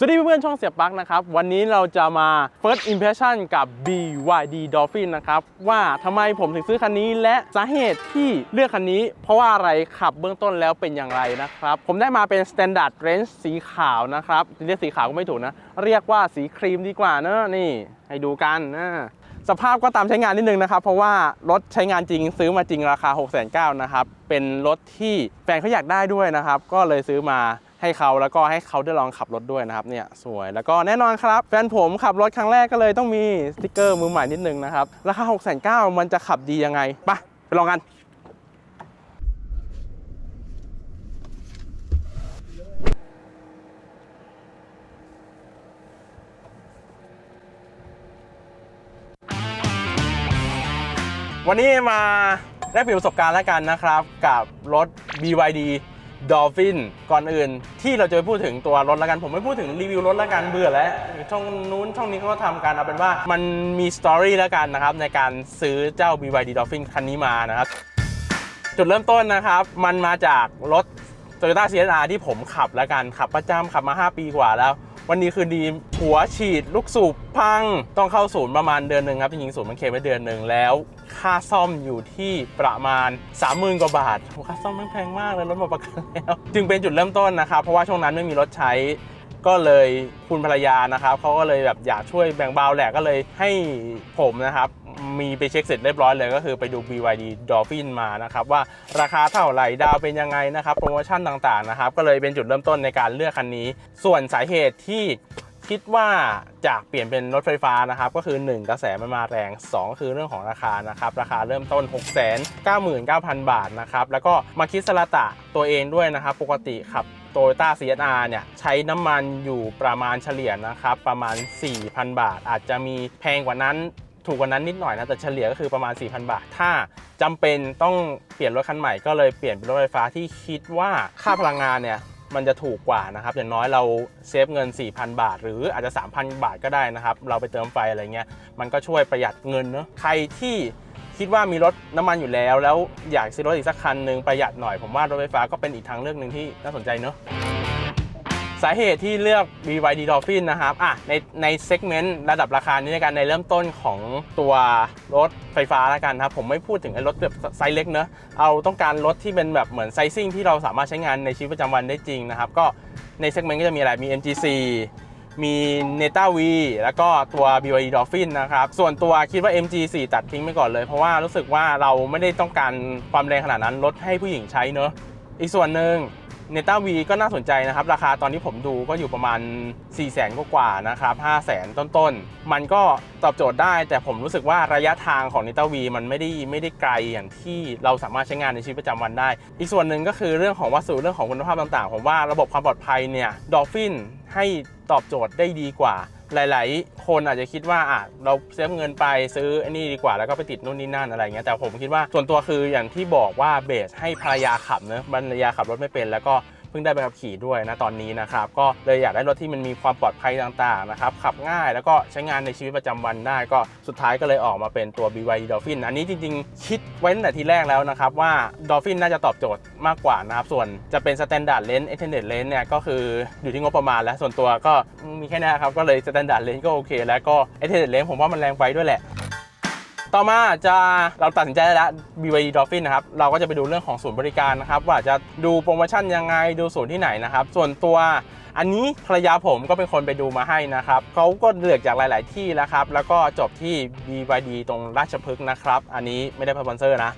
สวัสดีเพื่อนๆช่องเสียบปลั๊กนะครับ วันนี้เราจะมา first impression กับ BYD Dolphin นะครับ ว่าทำไมผมถึงซื้อคันนี้ และสาเหตุที่เลือกคันนี้ เพราะว่าอะไรขับเบื้องต้นแล้วเป็นอย่างไรนะครับ ผมได้มาเป็น standard range สีขาวนะครับ เรียกสีขาวก็ไม่ถูกนะ เรียกว่าสีครีมดีกว่าเนอะนี่ ให้ดูกันนะสภาพก็ตามใช้งานนิดนึงนะครับ เพราะว่ารถใช้งานจริงซื้อมาจริงราคา 6 9 0 0 0นะครับเป็นรถที่แฟนเขาอยากได้ด้วยนะครับก็เลยซื้อมา ให้เขาแล้วก็ให้เขาได้ลองขับรถด้วยนะครับเนี่ยสวยแล้วก็แน่นอนครับแฟนผมขับรถครั้งแรกก็เลยต้องมีสติกเกอร์มือใหม่นิดนึงนะครับราคา6 9 0 0 0มันจะขับดียังไงไปไปลองกันวันนี้มาได้เปลี่ยนประสบการณ์แล้วกันนะครับ กับรถ BYD Dolphin ก่อนอื่นที่เราจะไปพูดถึงตัวรถแล้วกัน ผมไม่พูดถึงรีวิวรถแล้วกันเบื่อแล้ว ช่องนู้นช่องนี้เขาก็ทำกันเอาเป็นว่ามันมีสตอรี่แล้วกันนะครับ ในการซื้อเจ้า BYD Dolphin คันนี้มานะครับ จุดเริ่มต้นนะครับ มันมาจากรถ Toyota CSR ที่ผมขับแล้วกัน ขับประจำขับมา 5 ปีกว่าแล้ว วันนี้คือดีหัวฉีด ลูกสูบพัง ต้องเข้าศูนย์ประมาณเดือนหนึ่งครับจริงๆศูนย์มันเคลมไว้เดือนหนึ่งแล้วค่าซ่อมอยู่ที่ประมาณ 30,000 กว่าบาทค่าซ่อมม่งแพงมากเลยรถหมดประกันแล้ว จึงเป็นจุดเริ่มต้นนะครับ เพราะว่าช่วงนั้นไม่มีรถใช้ก็เลยคุณภรรยานะครับเขาก็เลยแบบอยากช่วยแบ่งเบาแหละก็เลยให้ผมนะครับมีไปเช็คเสร็จเรียบร้อยเลยก็คือไปดู BYD Dolphin มานะครับว่าราคาเท่าไหร่ดาวเป็นยังไงนะครับโปรโมชั่นต่างๆนะครับก็เลยเป็นจุดเริ่มต้นในการเลือกคันนี้ ส่วนสาเหตุที่ คิดว่าจะเปลี่ยนเป็นรถไฟฟ้านะครับ ก็คือ 1 กระแสมันมาแรง 2 คือเรื่องของราคานะครับ ราคาเริ่มต้น 6 9 9 0 0 0 บาทนะครับ แล้วก็มาคิดสละตะตัวเองด้วยนะครับ ปกติขับโตโยต้า CSR เนี่ยใช้น้ำมันอยู่ประมาณเฉลี่ยนะครับ ประมาณ 4,000 บาท อาจจะมีแพงกว่านั้นถูกกว่านั้นนิดหน่อยนะ แต่เฉลี่ยก็คือประมาณ 4,000 บาท ถ้าจำเป็นต้องเปลี่ยนรถคันใหม่ก็เลยเปลี่ยนเป็นรถไฟฟ้าที่คิดว่าค่าพลังงานเนี่ย มันจะถูกกว่านะครับอย่างน้อยเราเซฟเงิน 4,000 บาท หรืออาจจะ 3,000 บาทก็ได้นะครับ เราไปเติมไฟอะไรเงี้ยมันก็ช่วยประหยัดเงินเนาะใครที่คิดว่ามีรถน้ำมันอยู่แล้ว แล้วอยากซื้อรถอีกสักคันหนึ่งประหยัดหน่อยผมว่ารถไฟฟ้าก็เป็นอีกทางเลือกหนึ่งที่น่าสนใจเนอะ สาเหตุที่เลือก BYD Dolphin นะครับอะในในเซกเมนต์ระดับราคานี้ในการในเริ่มต้นของตัวรถไฟฟ้าแล้วกันครับ ผมไม่พูดถึงรถแบบไซส์เล็กเนอะเอาต้องการรถที่เป็นแบบเหมือนไซซิ่งที่เราสามารถใช้งานในชีวิตประจำวันได้จริงนะครับ ก็ในเซกเมนต์ก็จะมีอะไรมี MG4 มี Neta V แล้วก็ตัว BYD Dolphin นะครับ ส่วนตัวคิดว่า MG4 ตัดทิ้งไปก่อนเลย เพราะว่ารู้สึกว่าเราไม่ได้ต้องการความแรงขนาดนั้นรถให้ผู้หญิงใช้เนอะอีกส่วนหนึ่ง เนต้าวีก็น่าสนใจนะครับ ราคาตอนที่ผมดูก็อยู่ประมาณ 4 0 0แสนกว่านะครับ5 0 0แสนต้นๆ มันก็ตอบโจทย์ได้ แต่ผมรู้สึกว่าระยะทางของเนต้าวีมันไม่ได้ไม่ได้ไกลอย่างที่เราสามารถใช้งานในชีวิตประจำวันได้ อีกส่วนหนึ่งก็คือเรื่องของวัสดุเรื่องของคุณภาพต่างๆ ผมว่าระบบความปลอดภัยเนี่ยดอฟฟินให้ตอบโจทย์ได้ดีกว่า หลาย ๆ คนอาจจะคิดว่าอะเราเซฟเงินไปซื้อไอันนี้ดีกว่าแล้วก็ไปติดนู่นนี่นั่นอะไรเงี้ยแต่ผมคิดว่าส่วนตัวคืออย่างที่บอกว่าเบสให้ภรรยาขับเนะภรรยาขับรถไม่เป็นแล้วก็ เพิ่งได้ใบขับขี่ด้วยนะตอนนี้นะครับก็เลยอยากได้รถที่มันมีความปลอดภัยต่างๆนะครับขับง่ายแล้วก็ใช้งานในชีวิตประจำวันได้ก็สุดท้ายก็เลยออกมาเป็นตัว BYD Dolphin อันนี้จริงๆ คิดไว้ตั้งแต่ทีแรกแล้วนะครับว่า Dolphin น่าจะตอบโจทย์มากกว่านะครับส่วนจะเป็น Standard Range Extended Range เนี่ยก็คืออยู่ที่งบประมาณแล้วส่วนตัวก็มีแค่นี้ครับก็เลย Standard Range ก็โอเค แล้วก็ Extended Range ผมว่ามันแรงไปด้วยแหละ ต่อมาจะเราตัดสินใจได้แล้ว BYD Dolphin นะครับ เราก็จะไปดูเรื่องของศูนย์บริการนะครับ ว่าจะดูโปรโมชั่นยังไงดูศูนย์ที่ไหนนะครับ ส่วนตัวอันนี้ภรรยาผมก็เป็นคนไปดูมาให้นะครับเขาก็เลือกจากหลาย ๆ ที่แล้วครับ แล้วก็จบที่ BYD ตรงราชพฤกษ์นะครับ อันนี้ไม่ได้สปอนเซอร์นะ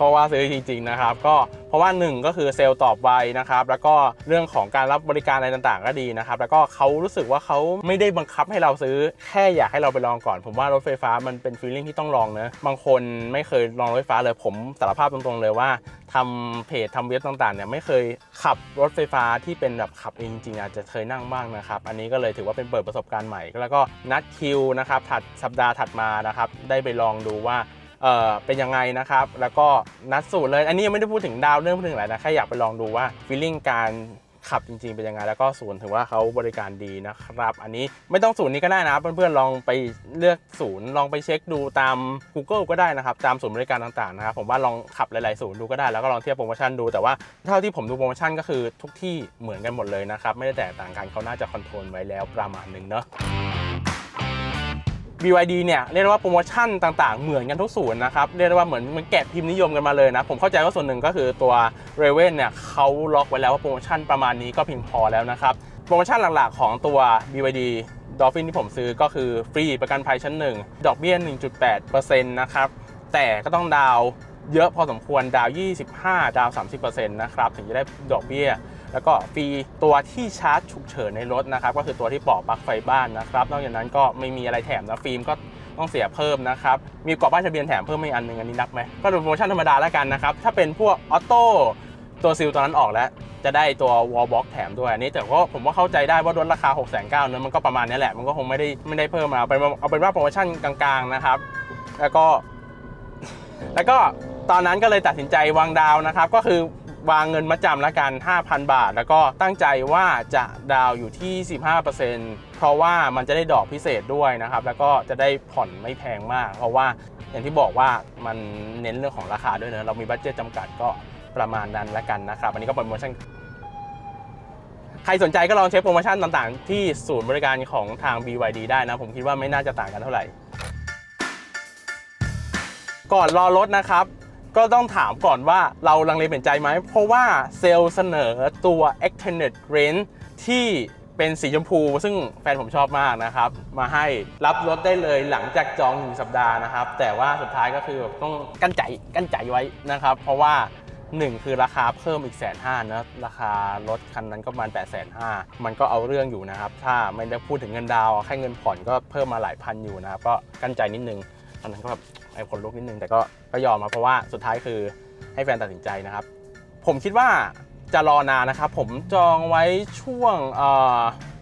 เพราะว่าซื้อจริง ๆ นะครับ ก็เพราะว่าหนึ่งก็คือเซลล์ตอบไวนะครับ แล้วก็เรื่องของการรับบริการอะไรต่างๆ ก็ดีนะครับ แล้วก็เขารู้สึกว่าเขาไม่ได้บังคับให้เราซื้อ แค่อยากให้เราไปลองก่อน ผมว่ารถไฟฟ้ามันเป็นฟีลลิ่งที่ต้องลองนะ บางคนไม่เคยลองรถไฟฟ้าเลย ผมสารภาพตรงๆเลยว่าทำเพจทำเว็บต่างๆเนี่ยไม่เคยขับรถไฟฟ้าที่เป็นแบบขับเองจริงๆอาจจะเคยนั่งบ้างนะครับ อันนี้ก็เลยถือว่าเป็นเปิดประสบการณ์ใหม่ แล้วก็นัดคิวนะครับถัดสัปดาห์ถัดมานะครับได้ไปลองดูว่า เอ่อเป็นยังไงนะครับ แล้วก็นัดสูตรเลย อันนี้ยังไม่ได้พูดถึงดาวเรื่องพูดถึงอะไรนะแค่อยากไปลองดูว่าฟีลลิ่งการขับจริงๆเป็นยังไงแล้วก็ศูนย์ถือว่าเขาบริการดีนะครับ อันนี้ไม่ต้องศูนย์นี้ก็ได้นะเพื่อนๆลองไปเลือกศูนย์ลองไปเช็คดูตาม Google ก็ได้นะครับตามศูนย์บริการต่างๆนะครับผมว่าลองขับหลายๆศูนย์ดูก็ได้แล้วก็ลองเทียบโปรโมชั่นดูแต่ว่าเท่าที่ผมดูโปรโมชั่นก็คือทุกที่เหมือนกันหมดเลยนะครับไม่ได้แตกต่างกันเขาน่าจะคอนโทรลไว้แล้วประมาณหนึ่งเนาะ BYD เนี่ยเรียกได้ว่าโปรโมชั่นต่างๆ เหมือนกันทุกศูนย์นะครับเรียกได้ว่าเหมือนมันแกะพิมพ์นิยมกันมาเลยนะ ผมเข้าใจว่าส่วนหนึ่งก็คือตัว r a v e n เนี่ยเขาล็อกไว้แล้วว่าโปรโมชั่นประมาณนี้ก็เพียงพอแล้วนะครับโปรโมชั่นหลักๆ ของตัว BYD Dolphin ที่ผมซื้อก็คือฟรีประกันภัยชั้น 1 ดอกเบี้ย 1.8%นะครับแต่ก็ต้องดาวเยอะพอสมควรดาว 25 ดาวน์30%นะครับถึงจะได้ดอกเบี้ย แล้วก็ฟรีตัวที่ชาร์จฉุกเฉินในรถนะครับก็คือตัวที่ปอกปลั๊กไฟบ้านนะครับ นอกจากนั้นก็ไม่มีอะไรแถมนะฟิล์มก็ต้องเสียเพิ่มนะครับ มีกรอบป้ายทะเบียนแถมเพิ่มไม่อันหนึ่งอันนี้นับไหมก็ดูโปรโมชั่นธรรมดาแล้วกันนะครับ ถ้าเป็นพวกออโต้ตัวซิลตัวนั้นออกแล้ว จะได้ตัววอลบ็อกแถมด้วยอันนี้แต่ก็ผมว่าเข้าใจได้ว่ารถราคา 6 9 0 0 0เนอะมันก็ประมาณนี้แหละมันก็คงไม่ได้ไม่ได้เพิ่มมาเอาเป็นว่าเอาเป็นว่าโปรโมชั่นกลางๆนะครับ แล้วก็ แล้วก็ตอนนั้นก็เลยตัดสินใจวางดาวนะครับ ก็คือ วางเงินมาจำละกัน 5,000 บาท แล้วก็ตั้งใจว่าจะดาวอยู่ที่ 15%เพราะว่ามันจะได้ดอกพิเศษด้วยนะครับ แล้วก็จะได้ผ่อนไม่แพงมาก เพราะว่าอย่างที่บอกว่ามันเน้นเรื่องของราคาด้วยเนอะเรามีบัตเจตจำกัดก็ประมาณนั้นละกันนะครับอันนี้ก็เป็นโปรโมชั่นใครสนใจก็ลองเช็คโปรโมชั่นต่างๆ ที่ศูนย์บริการของทาง BYD ได้นะ ผมคิดว่าไม่น่าจะต่างกันเท่าไหร่ ก่อนรอรถนะครับ ก็ต้องถามก่อนว่าเราลังเลเปลี่ยนใจไหม เพราะว่าเซลล์เสนอตัว Extended Range ที่เป็นสีชมพู ซึ่งแฟนผมชอบมากนะครับ มาให้รับรถได้เลยหลังจากจองหนึ่งสัปดาห์นะครับ แต่ว่าสุดท้ายก็คือแบบต้องกั้นใจกั้นใจไว้นะครับ เพราะว่า 1 คือราคาเพิ่มอีกแสนห้านะราคารถคันนั้นก็ประมาณ8ปดแสนห้ามันก็เอาเรื่องอยู่นะครับ ถ้าไม่ได้พูดถึงเงินดาวแค่เงินผ่อนก็เพิ่มมาหลายพันอยู่นะครับก็กั้นใจนิดนึงตอนนั้นก็แบบ ไอ้คนลุกนิดนึงแต่ก็ก็ยอมมาเพราะว่าสุดท้ายคือให้แฟนตัดสินใจนะครับ ผมคิดว่าจะรอนานนะครับ ผมจองไว้ช่วง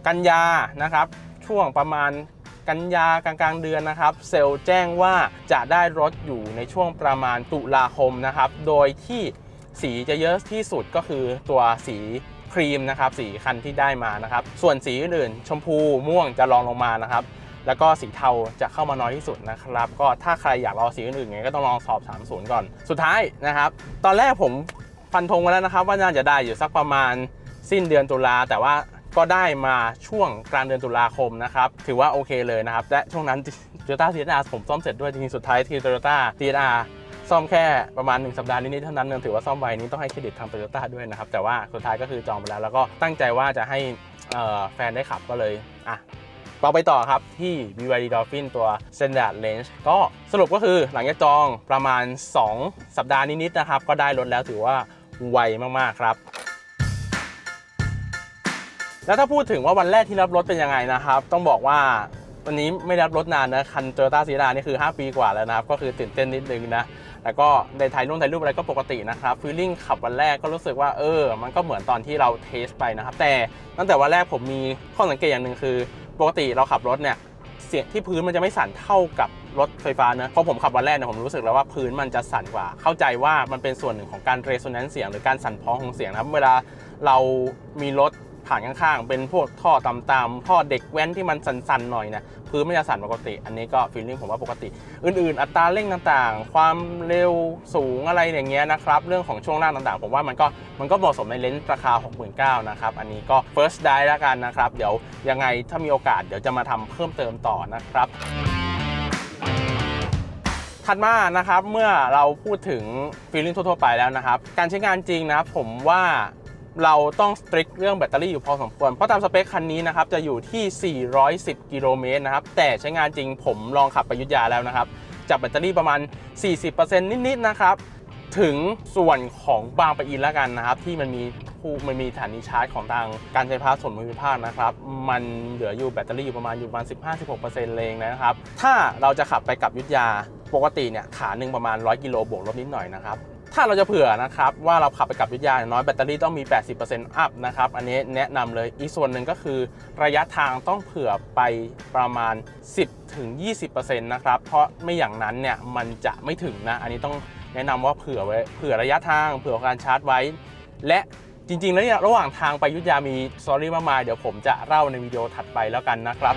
กันยานะครับ ช่วงประมาณกันยากลางๆเดือนนะครับ เซลล์แจ้งว่าจะได้รถอยู่ในช่วงประมาณตุลาคมนะครับ โดยที่สีจะเยอะที่สุดก็คือตัวสีครีมนะครับสีคันที่ได้มานะครับ ส่วนสีอื่นชมพูม่วงจะรองลงมานะครับ แล้วก็สีเทาจะเข้ามาน้อยที่สุดนะครับ ก็ถ้าใครอยากรอสีอื่นๆไงก็ต้องลองสอบ 30 ก่อน สุดท้ายนะครับ ตอนแรกผมฟันธงมาแล้วนะครับ ว่าน่าจะได้อยู่สักประมาณสิ้นเดือนตุลาแต่ว่าก็ได้มาช่วงกลางเดือนตุลาคมนะครับ ถือว่าโอเคเลยนะครับ และช่วงนั้น Toyota c r ผมซ่อมเสร็จด้วยจริงๆสุดท้ายที่ Toyota c r ซ่อมแค่ประมาณ 1 สัปดาห์นิดๆเท่านั้นเองถือว่าซ่อมไวนี้ต้องให้เครดิตทาง Toyota ด้วยนะครับ แต่ว่าสุดท้ายก็คือจองไปแล้ว แล้วก็ตั้งใจว่าจะให้แฟนได้ขับก็เลยอะ เราไปต่อครับที่ BYD Dolphin ตัว Standard Range ก็สรุปก็คือหลังจากจองประมาณ 2 สัปดาห์นิดๆนะครับ ก็ได้รถแล้วถือว่าไวมากๆครับ แล้วถ้าพูดถึงว่าวันแรกที่รับรถเป็นยังไงนะครับ ต้องบอกว่าวันนี้ไม่ได้รับรถนานนะคัน Toyota c e r a นี่คือ 5 ปีกว่าแล้วนะครับ ก็คือตื่นเต้นนิดนึงนะแล้วก็ในถ่ายรูปถ่ายรูปอะไรก็ปกตินะครับฟีลลิ่งขับวันแรกก็รู้สึกว่าเออ มันก็เหมือนตอนที่เราเทสไปนะครับ แต่ตั้งแต่วันแรกผมมีข้อสังเกตอย่างหนึ่งคือ ปกติเราขับรถเนี่ยเสียงที่พื้นมันจะไม่สั่นเท่ากับรถไฟฟ้านะเพราะผมขับวันแรกเนี่ยผมรู้สึกแล้วว่าพื้นมันจะสั่นกว่า เข้าใจว่ามันเป็นส่วนหนึ่งของการเรโซแนนซ์เสียงหรือการสั่นพ้องของเสียงนะครับ เวลาเรามีรถ ผ่านข้างๆ เป็นพวกท่อต่ำๆท่อเด็กแว้นที่มันสั่นๆหน่อยเนี่ยพื้นมันจะสั่นปกติ อันนี้ก็ฟีลลิ่งผมว่าปกติ อื่นๆ อัตราเร่งต่างๆ ความเร็วสูงอะไรอย่างเงี้ยนะครับ เรื่องของช่วงล่างต่างๆ ผมว่ามันก็มันก็เหมาะสมในเลนส์ราคา 69,000นะครับ อันนี้ก็ first die แล้วกันนะครับ เดี๋ยวยังไงถ้ามีโอกาสเดี๋ยวจะมาทำเพิ่มเติมต่อนะครับถัดมานะครับเมื่อเราพูดถึงฟีลลิ่งทั่วๆไปแล้วนะครับ การใช้งานจริงนะครับผมว่า เราต้องสตริกเรื่องแบตเตอรี่อยู่พอสมควร เพราะตามสเปคคันนี้นะครับจะอยู่ที่ 410 กิโลเมตรนะครับ แต่ใช้งานจริงผมลองขับไปยุธยาแล้วนะครับ จับแบตเตอรี่ประมาณ 40%นิดๆนะครับ ถึงส่วนของบางปะอินแล้วกันนะครับ ที่มันมีผู้มันมีสถานีชาร์จของทางการไฟฟ้าส่วนภูมิภาคนะครับ มันเหลืออยู่แบตเตอรี่อยู่ประมาณอยู่ประมาณ 15-16%เลยนะครับ ถ้าเราจะขับไปกับยุธยาปกติเนี่ยขาหนึ่งประมาณ 100 กิโลบวกลบนิดหน่อยนะครับ ถ้าเราจะเผื่อนะครับว่าเราขับไปกับยุทธยาอย่างน้อยแบตเตอรี่ต้องมี 80%อัพนะครับอันนี้แนะนำเลยอีกส่วนหนึ่งก็คือระยะทางต้องเผื่อไปประมาณ 10-20%นะครับเพราะไม่อย่างนั้นเนี่ยมันจะไม่ถึงนะอันนี้ต้องแนะนำว่าเผื่อไว้เผื่อระยะทางเผื่อการชาร์จไว้ และจริง ๆ แล้วเนี่ยระหว่างทางไปยุทธยามีสตอรี่มากมายเดี๋ยวผมจะเล่าในวิดีโอถัดไปแล้วกันนะครับ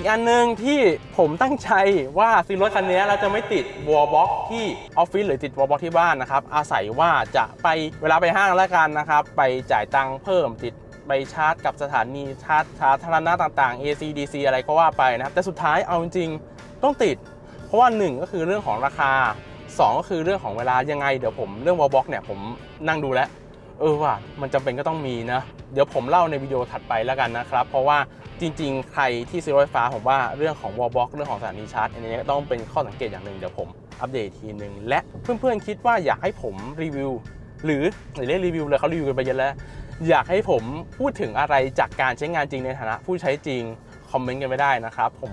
อีกอันหนึ่งที่ผมตั้งใจว่าซื้อรถคันนี้เราจะไม่ติดวอลบ็อกที่ออฟฟิศหรือติดวอลบ็อกที่บ้านนะครับ อาศัยว่าจะไปเวลาไปห้างแล้วกันนะครับ ไปจ่ายตังค์เพิ่มติดไปชาร์จกับสถานีชาร์จสาธารณะต่างๆ AC DC อะไรก็ว่าไปนะครับ แต่สุดท้ายเอาจริงๆต้องติด เพราะว่า 1 ก็คือเรื่องของราคา 2 ก็คือเรื่องของเวลายังไง เดี๋ยวผมเรื่องวอลบ็อกเนี่ยผมนั่งดูแล้ว เออว่ะมันจำเป็นก็ต้องมีนะ เดี๋ยวผมเล่าในวิดีโอถัดไปแล้วกันนะครับ เพราะว่าจริง ๆ ใครที่ซื้อรถไฟฟ้าผมว่าเรื่องของวอลบ็อกเรื่องของสถานีชาร์จอันนี้ต้องเป็นข้อสังเกตอย่างหนึ่งเดี๋ยวผมอัปเดตทีหนึ่งและเพื่อนๆคิดว่าอยากให้ผมรีวิวหรือหรือเรียกรีวิวเลยเขารีวิวกันไปเยอะแล้ว อยากให้ผมพูดถึงอะไรจากการใช้งานจริงในฐานะผู้ใช้จริงคอมเมนต์กันไม่ได้นะครับผม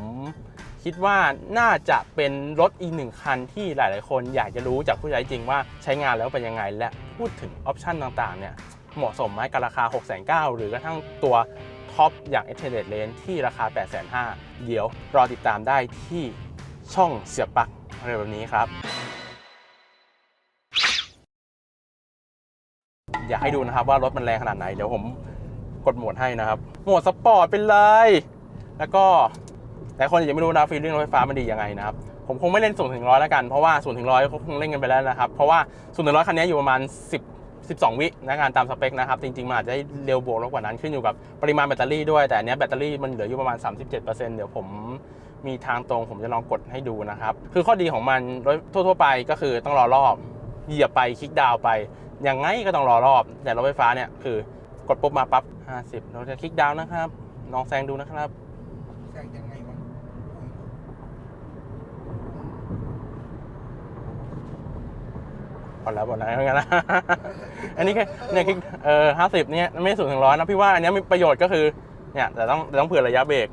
คิดว่าน่าจะเป็นรถอีกหนึ่งคันที่หลาย ๆ คนอยากจะรู้จากผู้ใช้จริงว่าใช้งานแล้วเป็นยังไง และพูดถึงออปชันต่าง ๆ เนี่ยเหมาะสมไหมกับราคา 6 9 0 0 0หรือกระทั่งตัวท็อปอย่าง e x t e n d e d Range ที่ราคา 8 5 0 0 0เดี๋ยวรอติดตามได้ที่ช่องเสียบปลั๊กเร็วนี้ครับ อยากให้ดูนะครับว่ารถมันแรงขนาดไหน เดี๋ยวผมกดโหมดให้นะครับ โหมดสปอร์ตเป็นเลย แล้วก็ หลายคนยังไม่รู้นะฟีลลิ่งรถไฟฟ้ามันดียังไงนะครับผมคงไม่เล่นศูนถึงร้อยแล้วกันเพราะว่าศูนถึงร้อยเขาคงเล่นกันไปแล้วนะครับเพราะว่าศูนถึงร้อยคันนี้อยู่ประมาณ 10 12 วินะงานตามสเปคนะครับ จริง ๆ มันอาจจะได้เร็วบวกลบกว่านั้นขึ้นอยู่กับปริมาณแบตเตอรี่ด้วย แต่อันเนี้ยแบตเตอรี่มันเหลืออยู่ประมาณ 37%เดี๋ยวผมมีทางตรงผมจะลองกดให้ดูนะครับ คือข้อดีของมันรถทั่ว ๆ ไปก็คือต้องรอรอบ เหยียบไปคลิกดาวไป ยังไงก็ต้องรอรอบ แต่รถไฟฟ้าเนี่ยคือกดปุ๊บมาปั๊บ 50 เราจะคลิกดาวนะครับลองแซงดูนะครับแซงยัง ไงวะพอแล้วพอแล้วงั้นนะ อันนี้แค่เนี่ยคลิกเออห้าสิบเนี่ยไม่สูงถึงร้อยนะพี่ว่าอันนี้มีประโยชน์ก็คือเนี่ยแต่ต้องแต่ต้องเผื่อระยะเบรก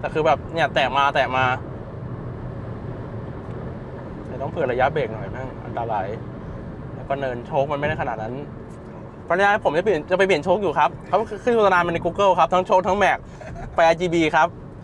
แต่คือแบบเนี่ยแตะมาแตะมาแต่ต้องเผื่อระยะเบรกหน่อยแม่งอันตรายแล้วก็เนินโชคมันไม่ได้ขนาดนั้นปัญญาผมจะเปลี่ยนจะไปเปลี่ยนโชคอยู่ครับเขาขึ้นโฆษณามันใน Google ครับ ทั้งโชคทั้งแม็กไป RGB ครับ